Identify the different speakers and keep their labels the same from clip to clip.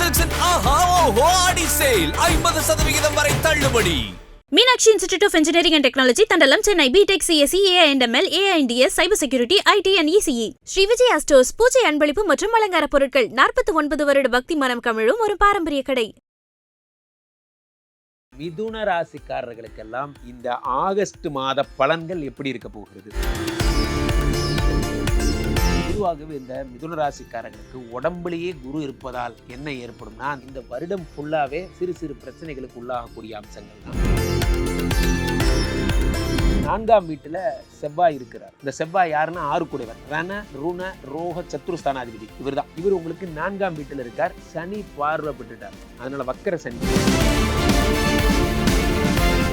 Speaker 1: சில்க்ஸின் ஆஹா ஓஹோ ஆடி சேல் ஐம்பது சதவிகிதம் வரை தள்ளுபடி.
Speaker 2: Meenakshi institute of engineering and technology Thandalam Chennai B Tech CSC AI and ML AI and DS cyber security IT and ECE Sri Vijaya stores பூஜை அன்பளிப்பு மற்றும் அலங்கார பொருட்கள். நாற்பத்தி ஒன்பது வருட பக்தி மனம் கமிழும் ஒரு பாரம்பரிய கடை.
Speaker 3: மிதுன ராசிக்காரர்களுக்கெல்லாம் இந்த ஆகஸ்ட் மாத பலன்கள் எப்படி இருக்க போகிறது? பொதுவாகவே இந்த மிதுன ராசிக்காரங்களுக்கு உடம்புலேயே குரு இருப்பதால் என்ன ஏற்படும்னா இந்த வருடம் ஃபுல்லாவே சிறு சிறு பிரச்சனைகளுக்கு உள்ளாகக்கூடிய அம்சங்கள் தான். நான்காம் வீட்டுல செவ்வாய் இருக்கிறார். இந்த செவ்வாய் யாருன்னா ஆறு குடைவர் ரண ருண ரோக சத்ருஸ்தானாதிபதி இவர்தான். இவர் உங்களுக்கு நான்காம் வீட்டுல இருக்கார். சனி பார்வைப்பட்டுட்டார். அதனால வக்கர சனி.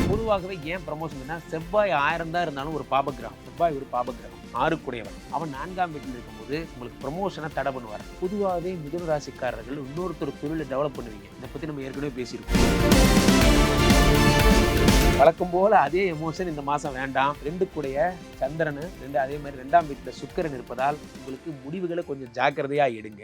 Speaker 3: பொதுவாகவே ஏன் ப்ரமோஷன் செவ்வாய் ஆயிரம் தான் இருந்தாலும் ஒரு பாபகிரகம் செவ்வாய் ஒரு பாபகிரகம் ஆறுக்குடையவன் அவன் நான்காம் வீட்டில் இருக்கும்போது உங்களுக்கு ப்ரமோஷனை தடை பண்ணுவார். பொதுவாகவே மிதுன ராசிக்காரர்கள் இன்னொருத்தர் தொழிலை டெவலப் பண்ணுவீங்க. இதை பற்றி நம்ம ஏற்கனவே பேசியிருக்கோம். வழக்கம் போல அதே எமோஷன் இந்த மாதம் வேண்டாம். ரெண்டு கூடைய சந்திரன் ரெண்டு அதே மாதிரி ரெண்டாம் வீட்டில் சுக்கிரன் இருப்பதால் உங்களுக்கு முடிவுகளை கொஞ்சம் ஜாக்கிரதையாக எடுங்க.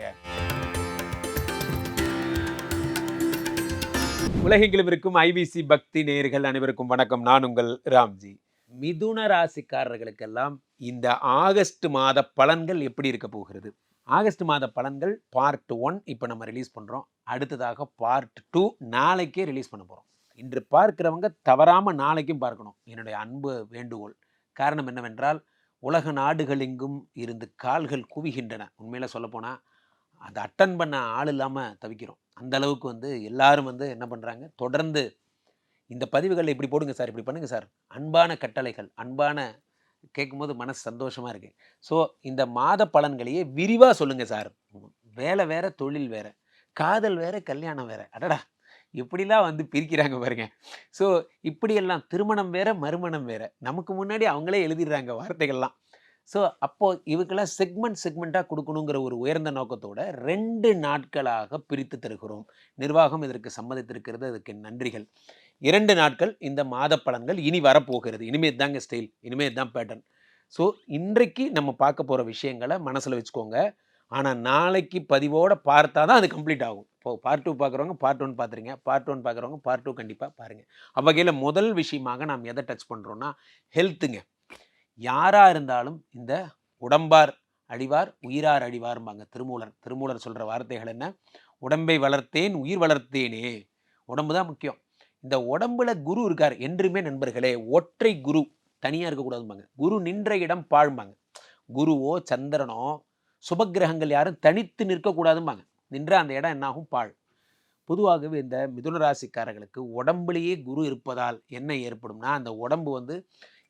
Speaker 3: உலகெங்கிலும் இருக்கும் ஐபிசி பக்தி நேயர்கள் அனைவருக்கும் வணக்கம். நான் உங்கள் ராம்ஜி. மிதுன ராசிக்காரர்களுக்கெல்லாம் இந்த ஆகஸ்ட் மாத பலன்கள் எப்படி இருக்க போகிறது? ஆகஸ்ட் மாத பலன்கள் பார்ட் ஒன் இப்போ நம்ம ரிலீஸ் பண்ணுறோம் அடுத்ததாக பார்ட் டூ நாளைக்கே ரிலீஸ் பண்ண போகிறோம் இன்று பார்க்கிறவங்க தவறாமல் நாளைக்கும் பார்க்கணும். என்னுடைய அன்பு வேண்டுகோள். காரணம் என்னவென்றால் உலக நாடுகளெங்கும் இருந்து கால்கள் குவிகின்றன. உண்மையில் சொல்லப்போனால் அதை அட்டன் பண்ண ஆள் இல்லாமல் தவிக்கிறோம். அந்த அளவுக்கு வந்து எல்லாரும் வந்து என்ன பண்ணுறாங்க தொடர்ந்து இந்த பதிவுகளில் இப்படி போடுங்க சார் இப்படி பண்ணுங்கள் சார். அன்பான கட்டளைகள் அன்பான கேட்கும்போது மனசு சந்தோஷமாக இருக்குது ஸோ இந்த மாத பலன்களையே விரிவாக சொல்லுங்கள் சார். வேலை வேறு தொழில் வேறு காதல் வேறு கல்யாணம் வேறு. அடடா! இப்படிலாம் வந்து பிரிக்கிறாங்க பாருங்க. ஸோ இப்படியெல்லாம் திருமணம் வேற மறுமணம் வேற. நமக்கு முன்னாடி அவங்களே எழுதிடுறாங்க வார்த்தைகள்லாம். ஸோ அப்போது இவக்கெல்லாம் செக்மெண்ட் செக்மெண்ட்டாக கொடுக்கணுங்கிற ஒரு உயர்ந்த நோக்கத்தோடு ரெண்டு நாட்களாக பிரித்து தருகிறோம். நிர்வாகம் இதற்கு சம்மதித்திருக்கிறது. அதுக்கு நன்றிகள். இரண்டு நாட்கள் இந்த மாத பலன்கள் இனி வரப்போகிறது. இனிமேல் தாங்க ஸ்டைல் இனிமேல் தான் பேட்டர்ன் ஸோ இன்றைக்கு நம்ம பார்க்க போகிற விஷயங்களை மனசில் வச்சுக்கோங்க. ஆனால் நாளைக்கு பதிவோடு பார்த்தா தான் அது கம்ப்ளீட் ஆகும். இப்போ பார்ட் டூ பார்க்குறவங்க பார்ட் ஒன் பார்த்துருங்க. பார்ட் ஒன் பார்க்குறவங்க பார்ட் டூ கண்டிப்பாக பாருங்கள் அவ்வகையில் முதல் விஷயமாக நாம் எதை டச் பண்ணுறோன்னா ஹெல்த்துங்க யாராக இருந்தாலும் இந்த உடம்பார் அழிவார் உயிரார் அழிவார்ம்பாங்க திருமூலர் திருமூலர் சொல்கிற வார்த்தைகள் என்ன? உடம்பை வளர்த்தேன் உயிர் வளர்த்தேனே. உடம்பு தான் முக்கியம். இந்த உடம்புல குரு இருக்கார். என்றுமே நண்பர்களே ஒற்றை குரு தனியாக இருக்கக்கூடாதும்பாங்க. குரு நின்ற இடம் பாழ்பாங்க குருவோ சந்திரனோ சுபக்கிரகங்கள் யாரும் தனித்து நிற்கக்கூடாதும்பாங்க. நின்ற அந்த இடம் என்னாகும்? பாழ். பொதுவாகவே இந்த மிதுன ராசிக்காரர்களுக்கு உடம்புலேயே குரு இருப்பதால் என்ன ஏற்படும்னா அந்த உடம்பு வந்து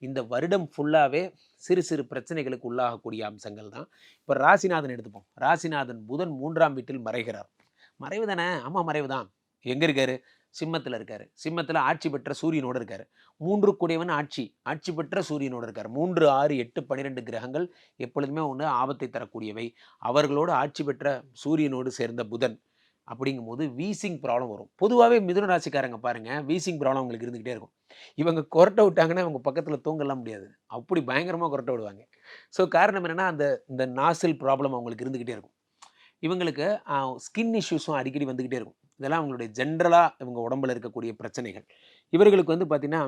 Speaker 3: இந்த வருடம் ஃபுல்லாகவே சிறு சிறு பிரச்சனைகளுக்கு உள்ளாகக்கூடிய அம்சங்கள் தான். இப்போ ராசிநாதன் எடுத்துப்போம். ராசிநாதன் புதன் மூன்றாம் வீட்டில் மறைகிறார். மறைவு தானே? ஆமாம் மறைவு தான். எங்கே இருக்கார்? சிம்மத்தில் இருக்கார். சிம்மத்தில் ஆட்சி பெற்ற சூரியனோடு இருக்கார். மூன்று கூடியவன் ஆட்சி. ஆட்சி பெற்ற சூரியனோடு இருக்கார். மூன்று ஆறு எட்டு பன்னிரெண்டு கிரகங்கள் எப்பொழுதுமே ஒன்று ஆபத்தை தரக்கூடியவை. அவர்களோடு ஆட்சி பெற்ற சூரியனோடு சேர்ந்த புதன். அப்படிங்கும்போது வீசிங் ப்ராப்ளம் வரும். பொதுவாகவே மிதுன ராசிக்காரங்க பாருங்கள் வீசிங் ப்ராப்ளம் அவங்களுக்கு இருந்துக்கிட்டே இருக்கும். இவங்க கொரட்டை விட்டாங்கன்னா இவங்க பக்கத்தில் தூங்கலாம் முடியாது. அப்படி பயங்கரமாக கொரட்டை விடுவாங்க. ஸோ காரணம் என்னென்னா அந்த இந்த நாசில் ப்ராப்ளம் அவங்களுக்கு இருந்துக்கிட்டே இருக்கும். இவங்களுக்கு ஸ்கின் இஷ்யூஸும் அடிக்கடி வந்துக்கிட்டே இருக்கும். இதெல்லாம் அவங்களுடைய ஜென்ரலாக இவங்க உடம்புல இருக்கக்கூடிய பிரச்சனைகள். இவர்களுக்கு வந்து பார்த்திங்கன்னா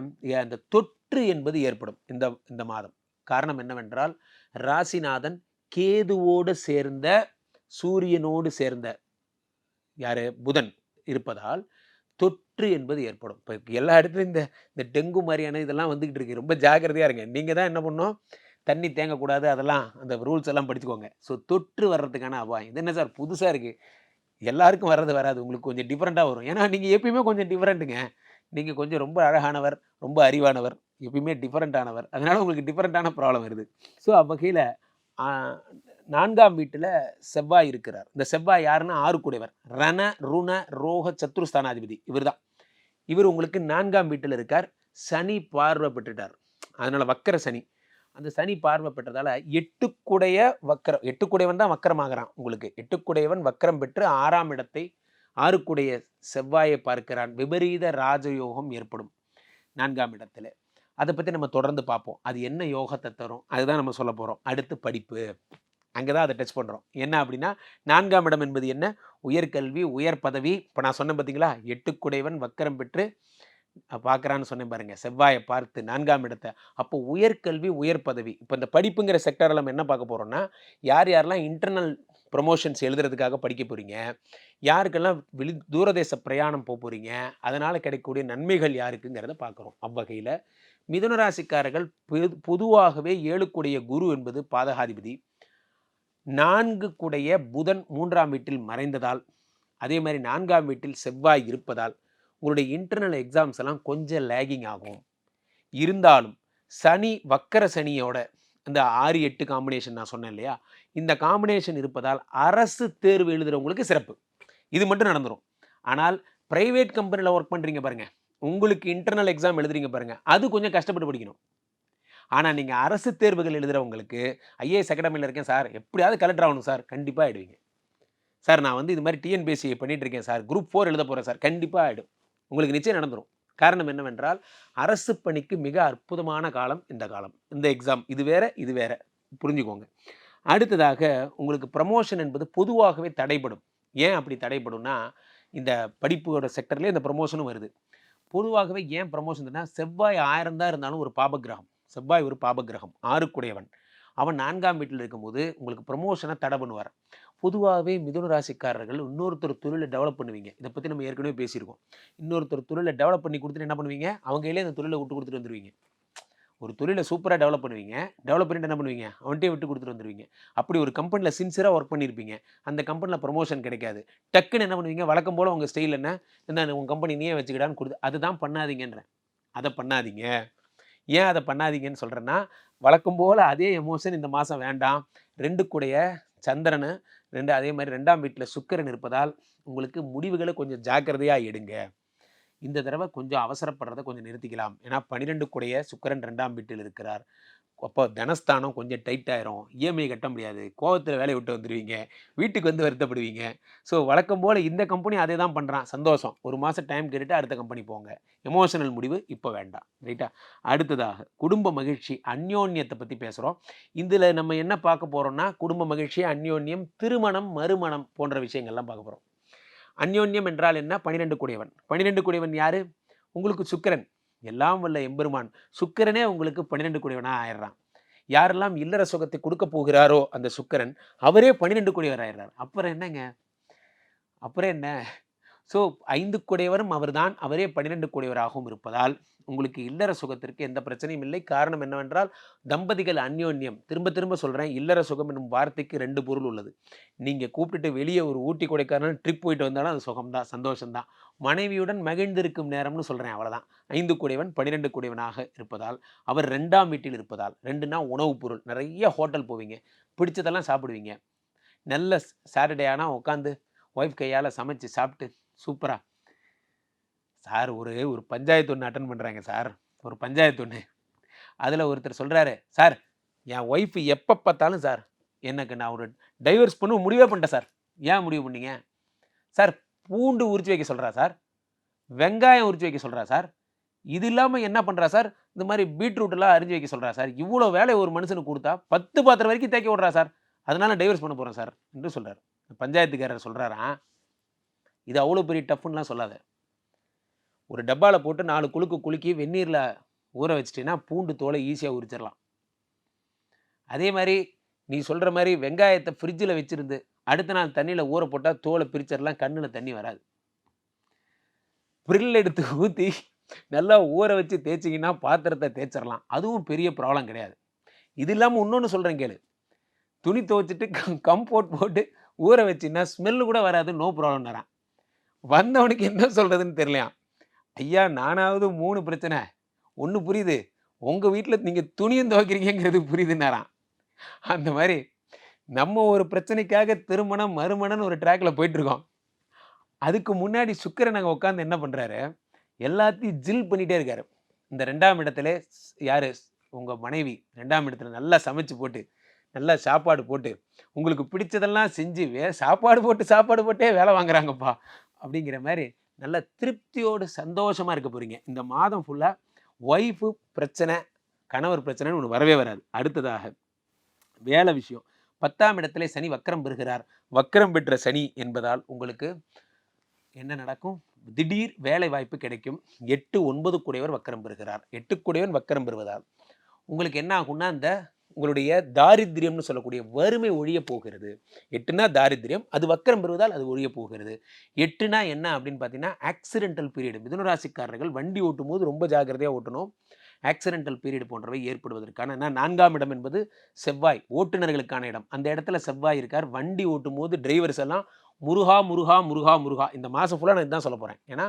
Speaker 3: அந்த தொற்று என்பது ஏற்படும் இந்த இந்த மாதம். காரணம் என்னவென்றால் ராசிநாதன் கேதுவோடு சேர்ந்த சூரியனோடு சேர்ந்த யார்? புதன் இருப்பதால் தொற்று என்பது ஏற்படும். இப்போ எல்லா இடத்துலையும் இந்த இந்த டெங்கு மாதிரியான இதெல்லாம் வந்துக்கிட்டு இருக்கு. ரொம்ப ஜாக்கிரதையாக இருங்க. நீங்கள் தான் என்ன பண்ணோம்? தண்ணி தேங்கக்கூடாது. அதெல்லாம் அந்த ரூல்ஸ் எல்லாம் படிச்சுக்கோங்க. ஸோ தொற்று வர்றதுக்கான அபாயம். இது என்ன சார்? புதுசாக இருக்குது எல்லாருக்கும் வர்றது வராது. உங்களுக்கு கொஞ்சம் டிஃப்ரெண்ட்டாக வரும். ஏன்னா நீங்கள் எப்பயுமே கொஞ்சம் டிஃப்ரெண்ட்டுங்க நீங்கள் கொஞ்சம் ரொம்ப அழகானவர் ரொம்ப அறிவானவர் எப்பயுமே டிஃப்ரெண்ட்டானவர் அதனால் உங்களுக்கு டிஃப்ரெண்ட்டான ப்ராப்ளம் வருது. ஸோ அவ்வகையில் நான்காம் வீட்டில் செவ்வாய் இருக்கிறார். இந்த செவ்வாய் யாருன்னா? ஆறுக்குடையவர். ரண ருண ரோக சத்ருஸ்தானாதிபதி இவர் தான் இவர் உங்களுக்கு நான்காம் வீட்டில் இருக்கார். சனி பார்வை பெற்றுட்டார். அதனால் வக்கர சனி. அந்த சனி பார்வை பெற்றதால் எட்டுக்குடைய வக்கரம் எட்டுக்குடையவன் தான் வக்கரமாகிறான் உங்களுக்கு. எட்டுக்குடையவன் வக்கரம் பெற்று ஆறாம் இடத்தை ஆறுக்குடைய செவ்வாயை பார்க்கிறான். விபரீத ராஜயோகம் ஏற்படும் நான்காம் இடத்துல. அதை பற்றி நம்ம தொடர்ந்து பார்ப்போம். அது என்ன யோகத்தை தரும்? அதுதான் நம்ம சொல்ல போகிறோம் அடுத்து படிப்பு. அங்கே தான் அதை டச் பண்ணுறோம் என்ன அப்படின்னா நான்காம் இடம் என்பது என்ன? உயர்கல்வி உயர் பதவி. இப்போ நான் சொன்னேன் பார்த்தீங்களா? எட்டுக்குடையவன் வக்கரம் பெற்று பார்க்குறான்னு சொன்னேன் பாருங்கள் செவ்வாயை பார்த்து நான்காம் இடத்தை. அப்போ உயர்கல்வி உயர் பதவி. இப்போ இந்த படிப்புங்கிற செக்டரில் நம்ம என்ன பார்க்க போகிறோம்னா யார் யாரெல்லாம் இன்டர்னல் ப்ரொமோஷன்ஸ் எழுதுறதுக்காக படிக்க போகிறீங்க யாருக்கெல்லாம் வெளி தூரதேச பிரயாணம் போக போகிறீங்க அதனால் கிடைக்கக்கூடிய நன்மைகள் யாருக்குங்கிறத பார்க்குறோம். அவ்வகையில் மிதுன ராசிக்காரர்கள் பொதுவாகவே ஏழுக்குடைய குரு என்பது பாதகாதிபதி. நான்கு குடைய புதன் மூன்றாம் வீட்டில் மறைந்ததால் அதே மாதிரி நான்காம் வீட்டில் செவ்வாய் இருப்பதால் உங்களுடைய இன்டர்னல் எக்ஸாம்ஸ் எல்லாம் கொஞ்சம் லேகிங் ஆகும். இருந்தாலும் சனி வக்கர சனியோட இந்த ஆறு எட்டு காம்பினேஷன் நான் சொன்னேன் இல்லையா? இந்த காம்பினேஷன் இருப்பதால் அரசு தேர்வு எழுதுகிறவங்களுக்கு சிறப்பு. இது மட்டும் நடந்துடும் ஆனால் பிரைவேட் கம்பெனியில் ஒர்க் பண்ணுறீங்க பாருங்கள் உங்களுக்கு இன்டர்னல் எக்ஸாம் எழுதுறீங்க பாருங்கள் அது கொஞ்சம் கஷ்டப்பட்டு படிக்கணும். ஆனால் நீங்கள் அரசு தேர்வுகள் எழுதுகிறவங்களுக்கு ஐஏஎஸ் அகாடமியில் இருக்கேன் சார் எப்படியாவது கலெக்டர் ஆகணும் சார் கண்டிப்பாக ஆயிடுவீங்க. சார் நான் வந்து இது மாதிரி டிஎன்பிஎஸ்சி பண்ணிகிட்டு இருக்கேன் சார் குரூப் ஃபோர் எழுத போகிறேன் சார் கண்டிப்பாக ஆகிடும் உங்களுக்கு நிச்சயம் நடந்துடும் காரணம் என்னவென்றால் அரசு பணிக்கு மிக அற்புதமான காலம் இந்த காலம். இந்த எக்ஸாம் இது வேற இது வேற. புரிஞ்சுக்கோங்க. அடுத்ததாக உங்களுக்கு ப்ரமோஷன் என்பது பொதுவாகவே தடைபடும். ஏன் அப்படி தடைப்படும்னா இந்த படிப்போட செக்டர்லேயே இந்த ப்ரமோஷனும் வருது. பொதுவாகவே ஏன் ப்ரமோஷன் செவ்வாய் ஆயிரம் தான் இருந்தாலும் ஒரு பாபகிரகம் செவ்வாய் ஒரு பாபகிரகம் ஆறுக்குடையவன். அவன் நான்காம் வீட்டில் இருக்கும்போது உங்களுக்கு ப்ரமோஷனை தடை பண்ணுவார். பொதுவாகவே மிதுன ராசிக்காரர்கள் இன்னொருத்தர் தொழிலை டெவலப் பண்ணுவீங்க. இதை பற்றி நம்ம ஏற்கனவே பேசியிருக்கோம். இன்னொருத்தர் தொழிலை டெவலப் பண்ணி கொடுத்துட்டு என்ன பண்ணுவீங்க? அவங்களே அந்த தொழிலை விட்டு கொடுத்துட்டு வந்துடுவீங்க ஒரு தொழிலை சூப்பராக டெவலப் பண்ணுவீங்க. டெவலப் பண்ணிட்டு என்ன பண்ணுவீங்க? அவன்கிட்டயே விட்டு கொடுத்துட்டு வந்துடுவீங்க அப்படி ஒரு கம்பெனியில் சின்சியராக ஒர்க் பண்ணியிருப்பீங்க அந்த கம்பெனியில் ப்ரமோஷன் கிடைக்காது. டக்குன்னு என்ன பண்ணுவீங்க? வழக்கம் போல் உங்கள் ஸ்டைல் என்ன? என்ன உங்கள் கம்பெனி நீயே வச்சுக்கிடான்னு கொடுத்து அதுதான் பண்ணாதீங்கன்றேன் அதை பண்ணாதீங்க. ஏன் அதை பண்ணாதீங்கன்னு சொல்கிறேன்னா வழக்கம் போல் அதே எமோஷன் இந்த மாதம் வேண்டாம். ரெண்டு கூடைய சந்திரனு ரெண்டு அதே மாதிரி ரெண்டாம் வீட்டில் சுக்கரன் இருப்பதால் உங்களுக்கு முடிவுகளை கொஞ்சம் ஜாக்கிரதையாக எடுங்க. இந்த தடவை கொஞ்சம் அவசரப்படுறதை கொஞ்சம் நிறுத்திக்கலாம். ஏன்னா பன்னிரெண்டு கூடைய சுக்கரன் ரெண்டாம் வீட்டில் இருக்கிறார். அப்போ தனஸ்தானம் கொஞ்சம் டைட் ஆயிரும். இஎம்ஐ கட்ட முடியாது. கோவத்தில் வேலையை விட்டு வந்துடுவீங்க வீட்டுக்கு வந்து வருத்தப்படுவீங்க. ஸோ வழக்கம் போல் இந்த கம்பெனி அதே தான் பண்ணுறான் சந்தோஷம். ஒரு மாதம் டைம் கேட்டுட்டு அடுத்த கம்பெனி போங்க. எமோஷனல் முடிவு இப்போ வேண்டாம். ரைட்டா அடுத்ததாக குடும்ப மகிழ்ச்சி அந்யோன்யத்தை பற்றி பேசுகிறோம் இதில் நம்ம என்ன பார்க்க போகிறோம்னா குடும்ப மகிழ்ச்சி அந்யோன்யம் திருமணம் மறுமணம் போன்ற விஷயங்கள்லாம் பார்க்க போகிறோம் அந்யோன்யம் என்றால் என்ன? பன்னிரெண்டு கூடியவன். பன்னிரெண்டு கூடியவன் யார்? உங்களுக்கு சுக்கிரன். எல்லாம் வல்ல எம்பெருமான். சுக்கரனே உங்களுக்கு பன்னிரெண்டு கூடியவனாக ஆயிடுறான். யாரெல்லாம் இல்லற சுகத்தை கொடுக்க போகிறாரோ அந்த சுக்கரன் அவரே பன்னிரெண்டு கூடியவர் ஆயிடுறார். அப்புறம் என்னங்க? அப்புறம் என்ன? ஸோ ஐந்து குடையவரும் அவர்தான். அவரே பன்னிரெண்டு குடையவராகவும் இருப்பதால் உங்களுக்கு இல்லற சுகத்திற்கு எந்த பிரச்சனையும் இல்லை. காரணம் என்னவென்றால் தம்பதிகள் அந்யோன்யம். திரும்ப திரும்ப சொல்கிறேன் இல்லற சுகம் என்னும் வார்த்தைக்கு ரெண்டு பொருள் உள்ளது. நீங்கள் கூப்பிட்டுட்டு வெளியே ஒரு ஊட்டி கொடைக்காரன் ட்ரிப் போயிட்டு வந்தாலும் அது சுகம்தான் சந்தோஷம்தான். மனைவியுடன் மகிழ்ந்திருக்கும் நேரம்னு சொல்கிறேன் அவ்வளோதான் ஐந்து கூடையவன் பன்னிரெண்டு கூடையவனாக இருப்பதால் அவர் ரெண்டாம் வீட்டில் இருப்பதால் ரெண்டுனா உணவுப் பொருள். நிறைய ஹோட்டல் போவீங்க. பிடிச்சதெல்லாம் சாப்பிடுவீங்க. நல்ல சாட்டர்டே ஆனால் உட்காந்து ஒய்ஃப் கையால் சமைச்சு சாப்பிட்டு சூப்பராக சார் ஒரு ஒரு பஞ்சாயத்து ஒன்று அட்டன் பண்ணுறாங்க சார். ஒரு பஞ்சாயத்து ஒன்று அதில் ஒருத்தர் சொல்கிறாரு சார் என் ஒய்ஃப் எப்போ பார்த்தாலும் சார் எனக்கு நான் ஒரு டைவர்ஸ் பண்ண முடிவே பண்ணிட்டேன் சார். ஏன் முடிவு பண்ணீங்க? சார் பூண்டு உரிச்சு வைக்க சொல்கிறா சார். வெங்காயம் உரிச்சு வைக்க சொல்கிறா சார். இது இல்லாமல் என்ன பண்ணுறா சார்? இந்த மாதிரி பீட்ரூட்டெல்லாம் அரிஞ்சு வைக்க சொல்கிறா சார். இவ்வளோ வேலையை ஒரு மனுஷனுக்கு கொடுத்தா பத்து பாத்திரம் வரைக்கும் தேய்க்க விட்றா சார். அதனால் டைவர்ஸ் பண்ண போகிறேன் சார் என்று சொல்கிறார் பஞ்சாயத்துக்காரர் சொல்கிறாராம் இது அவ்வளோ பெரிய டஃப்னுலாம் சொல்லாத. ஒரு டப்பாவில் போட்டு நாலு குலுக்கு குலுக்கி வெந்நீரில் ஊற வச்சிட்டீங்கன்னா பூண்டு தோலை ஈஸியாக உரிச்சிடலாம். அதே மாதிரி நீ சொல்கிற மாதிரி வெங்காயத்தை ஃப்ரிட்ஜில் வச்சுருந்து அடுத்த நாள் தண்ணியில் ஊற போட்டால் தோலை பிரிச்சிடலாம் கண்ணில் தண்ணி வராது. ப்ரில் எடுத்து ஊற்றி நல்லா ஊற வச்சு தேய்ச்சிங்கன்னா பாத்திரத்தை தேய்ச்சிடலாம் அதுவும் பெரிய ப்ராப்ளம் கிடையாது. இது இல்லாமல் இன்னொன்று சொல்கிறேன் கேளு. துணி துவைச்சிட்டு கம்போர்ட் போட்டு ஊற வச்சுன்னா ஸ்மெல்லு கூட வராது நோ ப்ராப்ளம் வரான் வந்தவனுக்கு என்ன சொல்கிறதுன்னு தெரியலையாம். ஐயா நானாவது மூணு பிரச்சனை. ஒன்று புரியுது. உங்கள் வீட்டில் நீங்கள் துணியும் துவைக்கிறீங்கிறது புரியுதுன்னாராம். அந்த மாதிரி நம்ம ஒரு பிரச்சனைக்காக திருமணம் மறுமணம்னு ஒரு ட்ராக்ல போயிட்டுருக்கோம். அதுக்கு முன்னாடி சுக்கரை அங்கே உட்காந்து என்ன பண்ணுறாரு எல்லாத்தையும் ஜில் பண்ணிகிட்டே இருக்காரு. இந்த ரெண்டாம் இடத்துல யார்? உங்கள் மனைவி. ரெண்டாம் இடத்துல நல்லா சமைச்சு போட்டு நல்லா சாப்பாடு போட்டு உங்களுக்கு பிடிச்சதெல்லாம் செஞ்சு வே சாப்பாடு போட்டு சாப்பாடு போட்டே வேலை வாங்குறாங்கப்பா. அப்படிங்கிற மாதிரி நல்ல திருப்தியோடு சந்தோஷமாக இருக்க போகிறீங்க இந்த மாதம் ஃபுல்லாக ஒய்ஃபு பிரச்சனை கணவர் பிரச்சனைன்னு ஒன்று வரவே வராது. அடுத்ததாக வேலை விஷயம். பத்தாம் இடத்துல சனி வக்கரம் பெறுகிறார். வக்கரம் பெற்ற சனி என்பதால் உங்களுக்கு என்ன நடக்கும்? திடீர் வேலை வாய்ப்பு கிடைக்கும். எட்டு ஒன்பது கூடையவர் வக்கரம் பெறுகிறார். எட்டு கூடையவன் வக்கரம் பெறுவதால் உங்களுக்கு என்ன ஆகும்னா இந்த உங்களுடைய தாரித்திரியம்னு சொல்லக்கூடிய வறுமை ஒழிய போகிறது. எட்டுனா தாரித்திரியம் அது வக்கரம் பெறுவதால் அது ஒழிய போகிறது. எட்டுனா என்ன அப்படின்னு பார்த்தீங்கன்னா ஆக்சிடென்டல் பீரியட் மிதுனராசிக்காரர்கள் வண்டி ஓட்டும் போது ரொம்ப ஜாக்கிரதையாக ஓட்டணும். ஆக்சிடென்டல் பீரியட் போன்றவை ஏற்படுவதற்கான ஏன்னா நான்காம் இடம் என்பது செவ்வாய் ஓட்டுநர்களுக்கான இடம். அந்த இடத்துல செவ்வாய் இருக்கார் வண்டி ஓட்டும் போது டிரைவர்ஸ் எல்லாம் முருகா முருகா முருகா முருகா. இந்த மாதம் ஃபுல்லாக நான் இதுதான் சொல்ல போகிறேன் ஏன்னா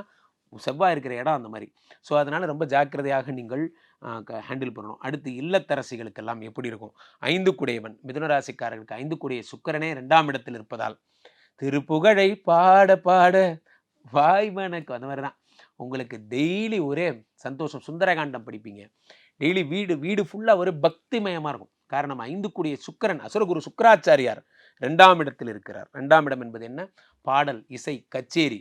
Speaker 3: செவ்வாய் இருக்கிற இடம் அந்த மாதிரி. ஸோ அதனால் ரொம்ப ஜாக்கிரதையாக நீங்கள் ஹேண்டில் பண்ணணும். அடுத்து இல்லத்தரசிகளுக்கெல்லாம் எப்படி இருக்கும்? ஐந்து குடையவன் மிதுனராசிக்காரர்களுக்கு ஐந்து குடைய சுக்கரனே ரெண்டாம் இடத்தில் இருப்பதால் திருப்புகழை பாட பாட வாய்மனக்கு அந்த மாதிரி தான். உங்களுக்கு டெய்லி ஒரே சந்தோஷம். சுந்தரகாண்டம் படிப்பீங்க. டெய்லி வீடு வீடு ஃபுல்லாக ஒரு பக்திமயமாக இருக்கும். காரணம் ஐந்து கூடிய சுக்கிரன் அசுரகுரு சுக்கராச்சாரியார் ரெண்டாம் இடத்தில் இருக்கிறார். ரெண்டாம் இடம் என்பது என்ன? பாடல் இசை கச்சேரி.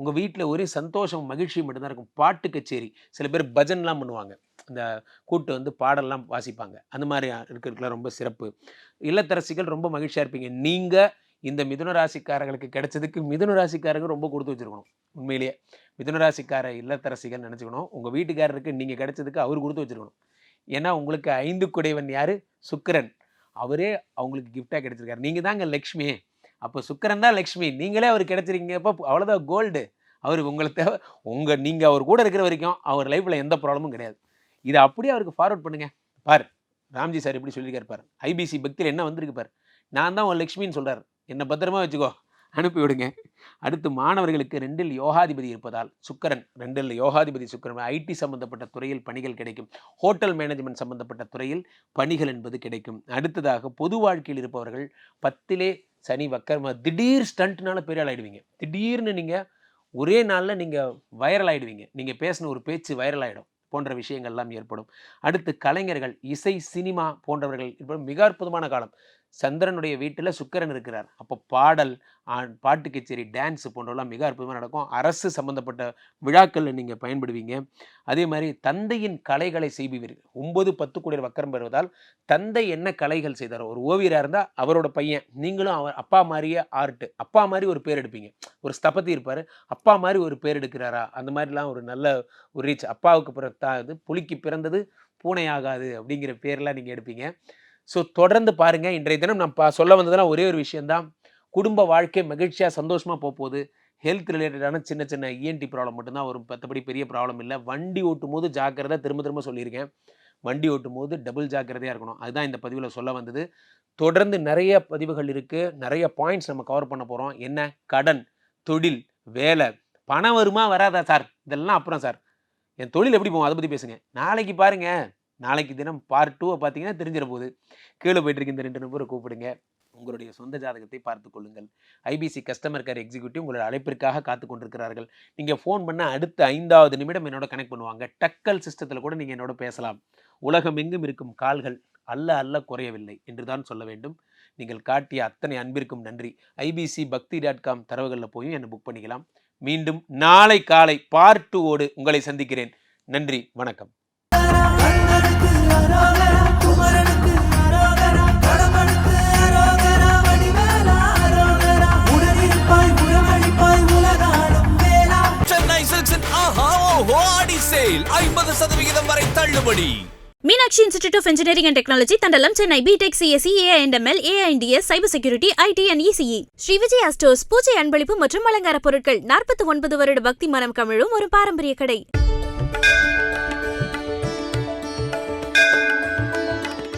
Speaker 3: உங்கள் வீட்டில் ஒரே சந்தோஷம் மகிழ்ச்சி மட்டும்தான் இருக்கும். பாட்டு கச்சேரி. சில பேர் பஜன்லாம் பண்ணுவாங்க. இந்த கூட்டு வந்து பாடல்லாம் வாசிப்பாங்க. அந்த மாதிரி இருக்கிறதுக்குலாம் ரொம்ப சிறப்பு. இல்லத்தரசிகள் ரொம்ப மகிழ்ச்சியாக இருப்பீங்க. நீங்கள் இந்த மிதுன ராசிக்காரர்களுக்கு கிடைச்சதுக்கு மிதுன ராசிக்காரங்க ரொம்ப கொடுத்து வச்சிருக்கணும். உண்மையிலேயே. மிதுன ராசிக்கார இல்லத்தரசிகள் நினச்சிக்கணும். உங்கள் வீட்டுக்காரருக்கு நீங்கள் கிடைச்சதுக்கு அவர் கொடுத்து வச்சிருக்கணும். ஏன்னா உங்களுக்கு ஐந்து குடைவன் யார்? சுக்கிரன். அவரே அவங்களுக்கு கிஃப்டாக கிடைச்சிருக்காரு. நீங்கள் தாங்க லக்ஷ்மி. அப்போ சுக்கரன் தான் லக்ஷ்மி. நீங்களே அவர் கிடைச்சிருக்கீங்க அப்போ அவ்வளோதான் கோல்டு அவர் உங்களை தேவை. உங்கள் நீங்கள் அவர் கூட இருக்கிற வரைக்கும் அவர் லைஃப்பில் எந்த ப்ராப்ளமும் கிடையாது. இதை அப்படியே அவருக்கு ஃபார்வர்ட் பண்ணுங்கள் பார் ராம்ஜி சார் எப்படி சொல்லியிருக்காரு பார். ஐபிசி பக்தியில் என்ன வந்திருக்கு பார். நான் தான் உன் லக்ஷ்மின்னு சொல்கிறார் என்னை பத்திரமா வச்சுக்கோ. அனுப்பி விடுங்க. அடுத்து மாணவர்களுக்கு ரெண்டில் யோகாதிபதி இருப்பதால் சுக்கரன் ரெண்டில் யோகாதிபதி சுக்கரன் ஐடி சம்பந்தப்பட்ட துறையில் பணிகள் கிடைக்கும். ஹோட்டல் மேனேஜ்மெண்ட் சம்பந்தப்பட்ட துறையில் பணிகள் என்பது கிடைக்கும். அடுத்ததாக பொது வாழ்க்கையில் இருப்பவர்கள் பத்திலே சனி வக்கரமா திடீர் ஸ்டண்ட்னால பெரிய ஆள் திடீர்னு நீங்கள் ஒரே நாளில் நீங்கள் வைரல் ஆயிடுவீங்க. நீங்கள் பேசின ஒரு பேச்சு வைரல் ஆகிடும் போன்ற விஷயங்கள்லாம் ஏற்படும். அடுத்து கலைஞர்கள் இசை சினிமா போன்றவர்கள் இப்போ மிக அற்புதமான காலம். சந்திரனுடைய வீட்டில் சுக்கரன் இருக்கிறார். அப்போ பாடல் பாட்டு கச்சேரி டான்ஸ் போன்றவெல்லாம் மிக அற்புதமாக நடக்கும். அரசு சம்பந்தப்பட்ட விழாக்களில் நீங்கள் பயன்படுவீங்க. அதே மாதிரி தந்தையின் கலைகளை செய்பவீர்கள். ஒம்பது பத்து கோடி வக்கரம் பெறுவதால் தந்தை என்ன கலைகள் செய்தாரோ ஒரு ஓவியராக இருந்தால் அவரோட பையன் நீங்களும் அவர் அப்பா மாதிரியே ஆர்ட்டு அப்பா மாதிரி ஒரு பேர் எடுப்பீங்க. ஒரு ஸ்தபதி இருப்பார் அப்பா மாதிரி ஒரு பேர் எடுக்கிறாரா? அந்த மாதிரிலாம் ஒரு நல்ல ஒரு ரீச் அப்பாவுக்கு பிறத்தாது புலிக்கு பிறந்தது பூனை ஆகாது அப்படிங்கிற பேர்லாம் நீங்கள் எடுப்பீங்க. ஸோ தொடர்ந்து பாருங்கள் இன்றைய தினம் நான் சொல்ல வந்ததெல்லாம் ஒரே ஒரு விஷயந்தான் குடும்ப வாழ்க்கை மகிழ்ச்சியாக சந்தோஷமாக போக போகுது ஹெல்த் ரிலேட்டடான சின்ன சின்ன இஎன்டி ப்ராப்ளம் மட்டும்தான் ஒரு மற்றபடி பெரிய ப்ராப்ளம் இல்லை. வண்டி ஓட்டும் போது ஜாக்கிரதை திரும்ப திரும்ப சொல்லியிருக்கேன். வண்டி ஓட்டும் போது டபுள் ஜாக்கிரதையாக இருக்கணும். அதுதான் இந்த பதிவில் சொல்ல வந்தது. தொடர்ந்து நிறைய பதிவுகள் இருக்குது நிறைய பாயிண்ட்ஸ் நம்ம கவர் பண்ண போகிறோம் என்ன? கடன் தொழில் வேலை. பணம் வருமா? வராதா சார்? இதெல்லாம் அப்புறம் சார். என் தொழில் எப்படி போகும்? அதை பற்றி பேசுங்க. நாளைக்கு பாருங்கள் நாளைக்கு தினம் பார்ட் டூவை பார்த்தீங்கன்னா தெரிஞ்சிட போகுது கீழே போயிட்டு இருக்க இந்த ரெண்டு நம்பரை கூப்பிடுங்க. உங்களுடைய சொந்த ஜாதகத்தை பார்த்து கொள்ளுங்கள். ஐபிசி கஸ்டமர் கேர் எக்ஸிக்யூட்டிவ் உங்களோட அழைப்பிற்காக காத்து கொண்டிருக்கிறார்கள். நீங்கள் ஃபோன் பண்ண அடுத்த ஐந்தாவது நிமிடம் என்னோட கனெக்ட் பண்ணுவாங்க. டக்கல் சிஸ்டத்தில் கூட நீங்கள் என்னோட பேசலாம். உலகம் எங்கும் இருக்கும் கால்கள் அல்ல அல்ல குறையவில்லை என்று தான் சொல்ல வேண்டும். நீங்கள் காட்டிய அத்தனை அன்பிற்கும் நன்றி. ஐபிசி பக்தி டாட் காம் தரவுகளில் போயும் என்னை புக் பண்ணிக்கலாம். மீண்டும் நாளை காலை பார்ட் டூவோடு உங்களை சந்திக்கிறேன். நன்றி. வணக்கம்.
Speaker 1: ஐம்பது சதவிகிதம் வரை தள்ளுபடி.
Speaker 2: Meenakshi institute of engineering and technology Thandalam Chennai. B Tech CSC AI and ML AI DS cyber security IT and ECE Sri Vijaya stores பூஜை அன்பளிப்பு மற்றும் அலங்கார பொருட்கள். நாற்பத்தி ஒன்பது வருட பக்தி மனம் கமிழும் ஒரு பாரம்பரிய கடை.